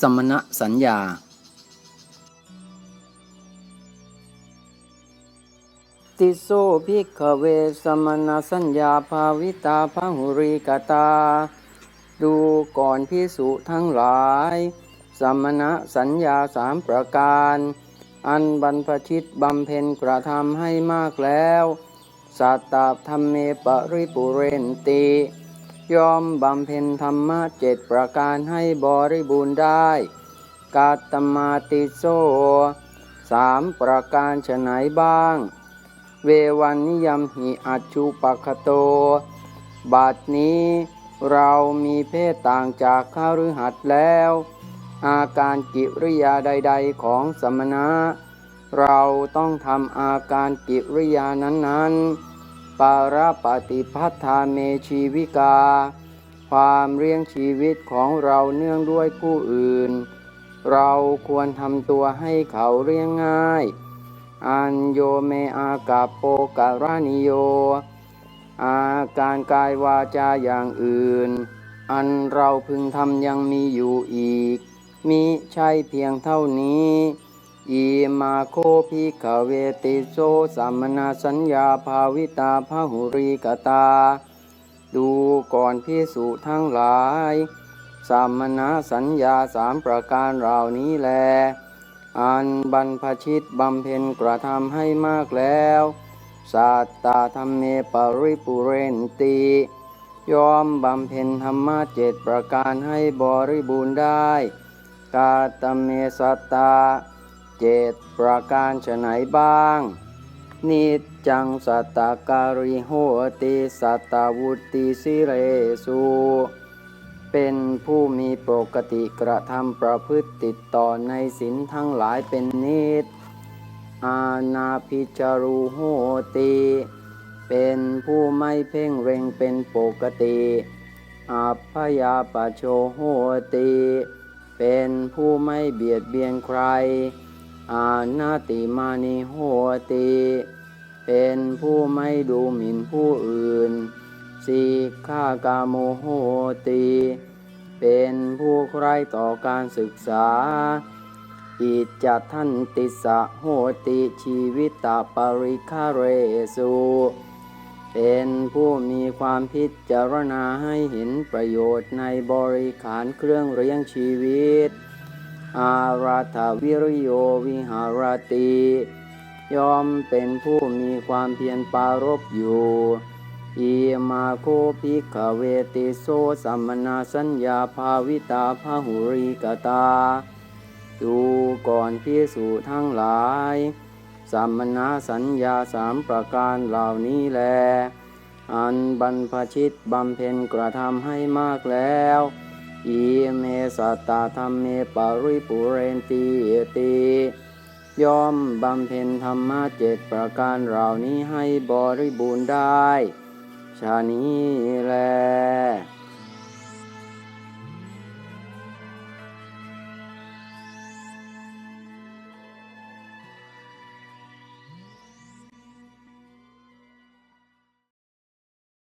สมณสัญญา ติโสภิกขเวสมณสัญญาภาวิตาพหุริกตา ดูก่อนพิสุทั้งหลาย สมณสัญญาสามประการ อันบรรพชิตบำเพ็ญกระทำให้มากแล้วสัตตธรรมเมปริปุเรนติ ยอมบำเพ็ญธรรมะเจ็ดประการให้บริบูรณ์ได้ กาตมาติโซสามประการฉไหนบ้าง เววันนิยมหิอัจจุปคโต บัดนี้เรามีเพศต่างจากข้าฤหัสถ์แล้ว อาการกิริยาใด ๆของสมณะ เราต้องทำอาการกิริยานั้นๆ ปาราปฏิพัทธาเมชีวิกา ความเรียงชีวิตของเราเนื่องด้วยผู้อื่น เราควรทำตัวให้เขาเรียงง่าย อันโยเมอากาโปการานิโย อาการกายวาจาอย่างอื่น อันเราพึงทำยังมีอยู่อีก มิใช่เพียงเท่านี้ อีมาโคพิขเวติโซสัมมนาสัญญาภาวิตาพหุริกตา ดูก่อนพิสุทั้งหลายสัมมนาสัญญาสามประการเหล่านี้แล อันบรรพชิตบำเพ็ญกระทำให้มากแล้วสัตตาธรรมเมปริปุเรนติยอมบำเพ็ญธรรมะเจ็ดประการให้บริบูรณ์ได้ กาตเมสัตตา เจ็ดประการฉไหนบ้าง นิจจังสัตตาการิโหติสัตตาวุติสิเรสุเป็นผู้มีปกติกระทำประพฤติติดต่อในศีลทั้งหลายเป็นนิจอาณาพิจารุโหติ เป็นผู้ไม่เพ่งเร็งเป็นปกติอัพยาปโชโหติ เป็นผู้ไม่เบียดเบียนใคร อานาติมานิโหติ เป็นผู้ไม่ดูหมิ่นผู้อื่นสีฆากามโหติ เป็นผู้ใคร่ต่อการศึกษา อิจจทันติสะโหติชีวิตตปริคาเรสุ เป็นผู้มีความพิจารณาให้เห็นประโยชน์ในบริขารเครื่องเลี้ยงชีวิต อาราธวิริโยวิหารติยอมเป็นผู้มีความเพียรปรารบอยู่อีมาโคภิกขเวติโสสัมมนาสัญญาภาวิตาพหุริกตา ดูก่อนพิสูจทั้งหลาย สัมมนาสัญญาสามประการเหล่านี้แล อันบรรพชิตบำเพ็ญกระทำให้มากแล้ว อิเมสัตตาธรรมเมปริปุเรนตีติยอมบำเพ็ญธรรมะเจ็ดประการเหล่านี้ให้บริบูรณ์ได้ชานี้แล